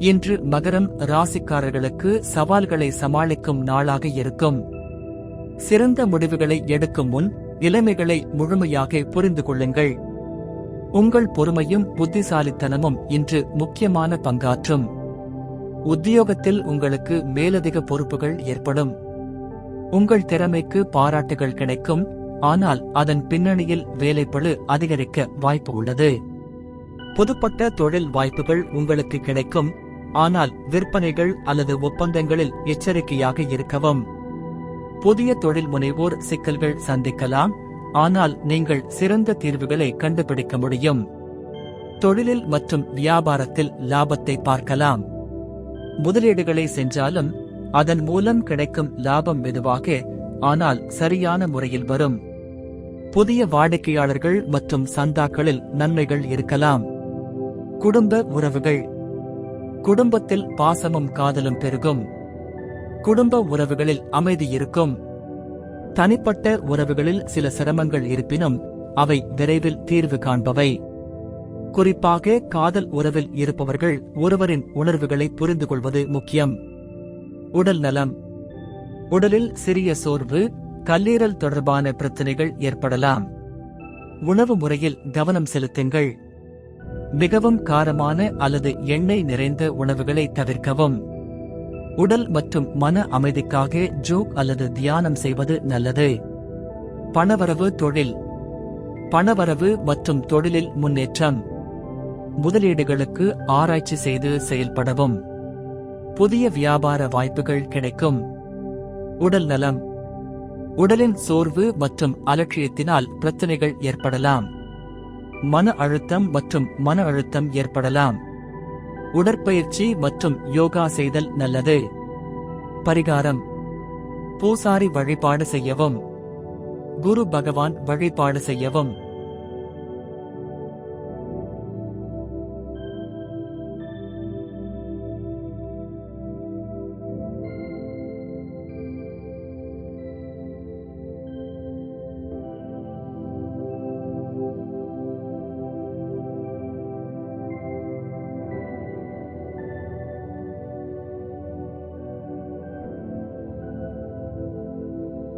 இன்று மகரம் ராசிக்காரர்களுக்கு சவால்களை சமாளிக்கும் நாளாக இருக்கும். சிறந்த முடிவுகளை எடுக்கும் முன் நிலைமைகளை முழுமையாக புரிந்து கொள்ளுங்கள். உங்கள் பொறுமையும் புத்திசாலித்தனமும் இன்று முக்கியமான பங்காற்றும். உத்தியோகத்தில் உங்களுக்கு மேலதிக பொறுப்புகள் ஏற்படும். உங்கள் திறமைக்கு பாராட்டுகள் கிடைக்கும் ஆனால் அதன் பின்னணியில் வேலைப்பளு அதிகரிக்க வாய்ப்பு உள்ளது. புதுப்பட்ட தொழில் வாய்ப்புகள் உங்களுக்கு கிடைக்கும் ஆனால் விற்பனைகள் அல்லது ஒப்பந்தங்களில் எச்சரிக்கையாக இருக்கவும். புதிய தொழில் முனைவோர் சிக்கல்கள் சந்திக்கலாம் ஆனால் நீங்கள் சிறந்த தீர்வுகளை கண்டுபிடிக்க முடியும். தொழிலில் மற்றும் வியாபாரத்தில் லாபத்தை பார்க்கலாம். முதலீடுகளை சென்றாலும் அதன் மூலம் கிடைக்கும் லாபம் மெதுவாக ஆனால் சரியான முறையில் வரும். புதிய வாடிக்கையாளர்கள் மற்றும் சந்தாக்களில் நன்மைகள் இருக்கலாம். குடும்ப உறவுகள் குடும்பத்தில் பாசமும் காதலும் பெருகும். குடும்ப உறவுகளில் அமைதி இருக்கும். தனிப்பட்ட உறவுகளில் சில சிரமங்கள் இருப்பினும் அவை விரைவில் தீர்வு காண்பவை. குறிப்பாக காதல் உறவில் இருப்பவர்கள் ஒருவரின் உணர்வுகளை புரிந்து கொள்வது முக்கியம். உடல் நலம். உடலில் சிறிய சோர்வு கல்லீரல் தொடர்பான பிரச்சனைகள் ஏற்படலாம். உணவு முறையில் கவனம் செலுத்துங்கள். மிகவும் காரமான அல்லது எண்ணெய் நிறைந்த உணவுகளை தவிர்க்கவும். உடல் மற்றும் மன அமைதிக்காக ஜோக் அல்லது தியானம் செய்வது நல்லது. பணவரவு தொழில். பணவரவு மற்றும் தொழிலில் முன்னேற்றம். முதலீடுகளுக்கு ஆராய்ச்சி செய்து செயல்படவும். புதிய வியாபார வாய்ப்புகள் கிடைக்கும். உடல் நலம். உடலின் சோர்வு மற்றும் அலட்சியத்தினால் பிரச்சனைகள் ஏற்படலாம். மன அழுத்தம் மற்றும் மன அழுத்தம் ஏற்படலாம். உடற்பயிற்சி மற்றும் யோகா செய்தல் நல்லது. பரிகாரம். பூசாரி வழிபாடு செய்யவும். குரு பகவான் வழிபாடு செய்யவும்.